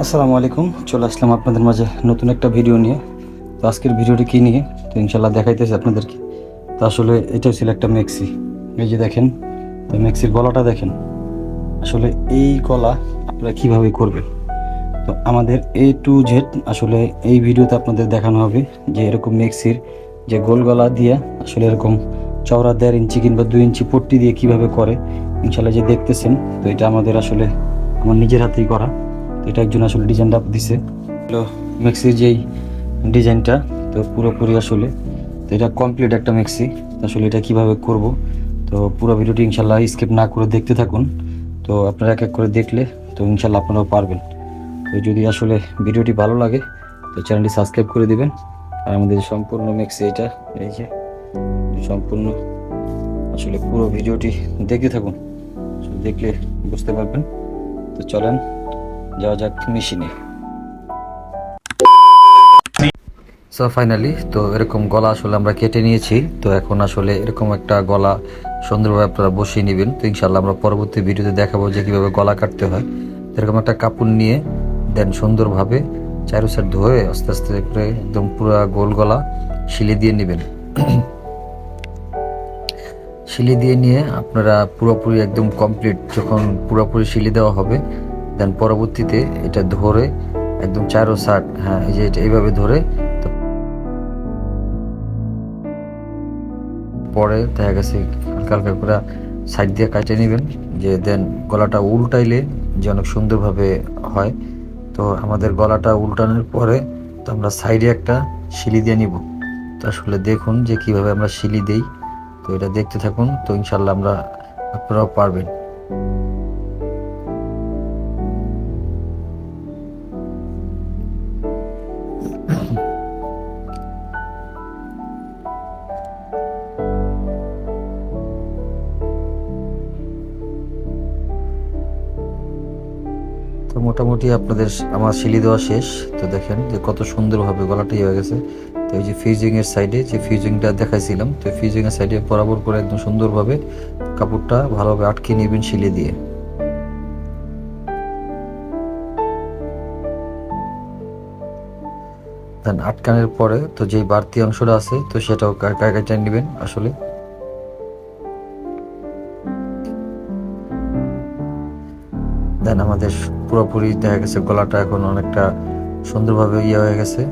আসসালামু আলাইকুম, চলে আসলাম আপনাদের মাঝে নতুন একটা ভিডিও নিয়ে। তো আজকের ভিডিওটি কী নিয়ে? তো ইনশাল্লাহ দেখাইতেছি আপনাদেরকে। তো আসলে এটাও ছিল একটা মেক্সি এই যে দেখেন তো মেক্সির গলাটা দেখেন। আসলে এই গলা আপনারা কীভাবে করবেন? তো আমাদের এ টু জেড আসলে এই ভিডিওতে আপনাদের দেখানো হবে যে এরকম মেক্সির যে গোল গলা দিয়ে আসলে এরকম চওড়া দেড় ইঞ্চি কিংবা দুই ইঞ্চি পট্টি দিয়ে কীভাবে করে ইনশাল্লাহ যে দেখতেছেন, তো এটা আমাদের আসলে আমার নিজের হাতেই করা। এটা একজন আসলে ডিজাইনটা দিছে। হলো মেক্সির যেই ডিজাইনটা তো পুরোপুরি আসলে, তো এটা কমপ্লিট একটা মেক্সি তো আসলে এটা কীভাবে করব, তো পুরো ভিডিওটি ইনশাল্লাহ স্কিপ না করে দেখতে থাকুন। তো আপনারা এক এক করে দেখলে, তো ইনশাল্লাহ আপনারাও পারবেন। তো যদি আসলে ভিডিওটি ভালো লাগে, তো চ্যানেলটি সাবস্ক্রাইব করে দিবেন। আর আমাদের সম্পূর্ণ মেক্সি এটা, এই যে, সম্পূর্ণ আসলে পুরো ভিডিওটি দেখতে থাকুন। দেখলে বুঝতে পারবেন। তো চলেন যাওয়া যাক মেশিনে। সো ফাইনালি তো এরকম গলা আসলে আমরা কেটে নিয়েছি। তো এখন আসলে এরকম একটা গলা সুন্দরভাবে আপনারা বসিয়ে নেবেন। তো ইনশাল্লাহ আমরা পরবর্তী ভিডিওতে দেখাবো যে কীভাবে গলা কাটতে হয়। এরকম একটা কাপড় নিয়ে দেন সুন্দরভাবে চারো সাইড ধুয়ে আস্তে আস্তে করে একদম পুরো গোল গলা শিলে দিয়ে নেবেন। শিলি দিয়ে নিয়ে আপনারা পুরোপুরি একদম কমপ্লিট যখন পুরোপুরি শিলি দেওয়া হবে দেন পরবর্তীতে এটা ধরে একদম চারো সাট হ্যাঁ এই যে এটা এইভাবে ধরে পরে দেখা গেছে হালকা হালকা করে সাইড দিয়ে কাটে নেবেন, যে দেন গলাটা উল্টাইলে যে অনেক সুন্দরভাবে হয়। তো আমাদের গলাটা উল্টানোর পরে তো আমরা সাইডে একটা শিলি দিয়ে নিব। তো আসলে দেখুন যে কীভাবে আমরা শিলি দেই। তো এটা দেখতে থাকুন, তো ইনশাল্লাহ আমরা আপনারাও পারবেন। তো মোটামুটি আপনাদের আমার শিলি দেওয়া শেষ। তো দেখেন যে কত সুন্দরভাবে গলাটি হয়ে গেছে। তো এই যে ফিউজিং এর সাইডে যে ফিউজিংটা দেখাইছিলাম, তো ফিউজিং এর সাইডে বরাবর করে একদম সুন্দরভাবে কাপড়টা ভালোভাবে আটকে নেবেন শিলে দিয়ে। দেন আটকানোর পরে তো যেই বাড়তি অংশটা আছে, তো সেটাও কাটা নেবেন আসলে। দেন আমাদের পুরোপুরি দেখা গেছে গলাটা এখন অনেকটা সুন্দরভাবে ইয়ে হয়ে গেছে।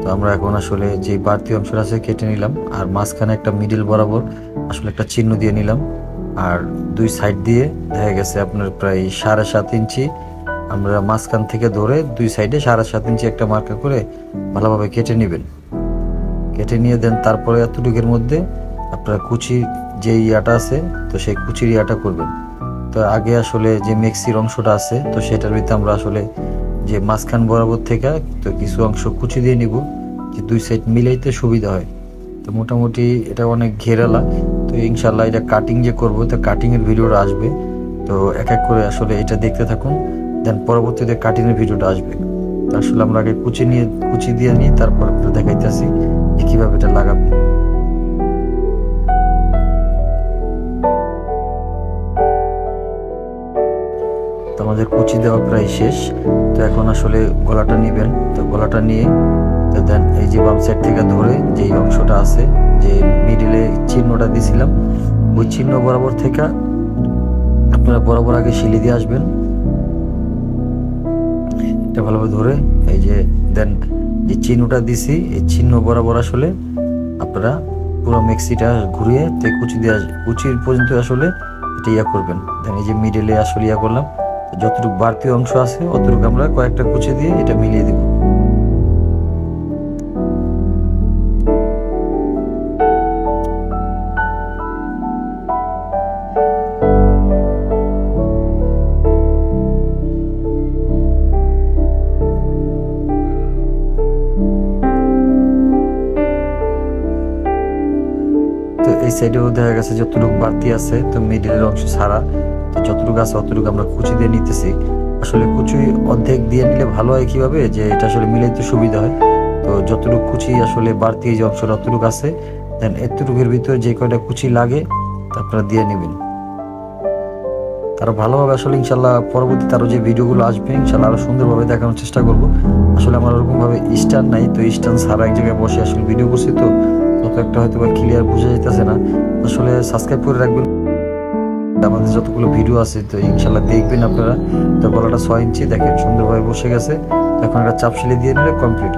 তো আমরা এখন আসলে যে বাড়তি অংশটা আছে কেটে নিলাম, আর মাঝখানে একটা মিডিল বরাবর আসলে একটা চিহ্ন দিয়ে নিলাম। আর দুই সাইড দিয়ে দেখা গেছে আপনার প্রায় সাড়ে সাত ইঞ্চি। আমরা মাঝখান থেকে ধরে দুই সাইডে সাড়ে সাত ইঞ্চি একটা মার্কা করে ভালোভাবে কেটে নেবেন। কেটে নিয়ে দেন তারপরে এতটুকুর মধ্যে আপনার কুচি যে ইয়াটা আছে, তো সেই কুচির ইয়াটা করবেন। তো আগে আসলে যে মেক্সির অংশটা আছে, তো সেটার ভিতরে আমরা আসলে যে মাঝখান বরাবর থেকে তো কিছু অংশ কুচি দিয়ে নিব, যে দুই সাইড মিলাইতে সুবিধা হয়। তো মোটামুটি এটা অনেক ঘেরালা, তো ইনশাল্লাহ এটা কাটিং যে করব, তো কাটিং এর ভিডিওটা আসবে। তো এক এক করে আসলে এটা দেখতে থাকুন, দেন পরবর্তীতে কাটিং এর ভিডিওটা আসবে। আসলে আমরা আগে কুচি নিয়ে, কুচি দিয়ে নিই তারপর দেখাইতেছি যে কীভাবে এটা লাগাবো। তো আমাদের কুচি দেওয়া প্রায় শেষ। তো এখন আসলে গলাটা নেবেন। তো গলাটা নিয়ে তো দেন এই যে বাম সাইড থেকে ধরে যে অংশটা আছে, যে মিডিলে চিহ্নটা দিছিলাম, ওই চিহ্ন বরাবর থেকে আপনারা বরাবর আগে শিলি দিয়ে আসবেন। এটা ভালোভাবে ধরে এই যে দেন যে চিহ্নটা দিছি, এই চিহ্ন বরাবর আসলে আপনারা পুরো মিক্সিটা ঘুরিয়ে তে কুচি দিয়ে কুচির পর্যন্ত আসলে এটা ইয়া করবেন। দেন এই যে মিডিলে আসলে ইয়া করলাম। যতটুকু বাড়তি অংশ আছে, অতটুকু আমরা কয়েকটা কুচি দিয়ে এটা মিলিয়ে দেব। এই সাইডেও দেখা গেছে যতটুকু বাড়তি আছে, তো মিডিলের অংশ ছাড়া যতটুকু আছে অতটুকু আমরা কুচি দিয়ে নিতেছি। আসলে কুচি অর্ধেক দিয়ে নিলে ভালো হয় কীভাবে? যে এটা আসলে মিলাইতে সুবিধা হয়। তো যতটুকু কুচি আসলে বাড়তি যে অংশটা অতটুকু আছে, দেন এতটুকুর ভিতরে যে কয়টা কুচি লাগে, তা আপনারা দিয়ে নেবেন। আরও ভালোভাবে আসলে ইনশাল্লাহ পরবর্তীতে আরও যে ভিডিওগুলো আসবে, ইনশাল্লাহ আরও সুন্দরভাবে দেখানোর চেষ্টা করব। আসলে আমার ওরকম ভাবে স্ট্যান্ড নাই, তো স্ট্যান্ড ছাড়া এক জায়গায় বসে আসলে ভিডিও করছি তো তত একটা হয়তো বা ক্লিয়ার বোঝা যাইতেছে না। আসলে সাবস্ক্রাইব করে রাখবেন। আমাদের যতগুলো ভিডিও আছে, তো ইনশাল্লাহ দেখবেন আপনারা। তো গলাটা ছয় ইঞ্চি দেখেন, সুন্দরভাবে বসে গেছে। এখন একটা চাপ সেলে দিয়ে নিলে কমপ্লিট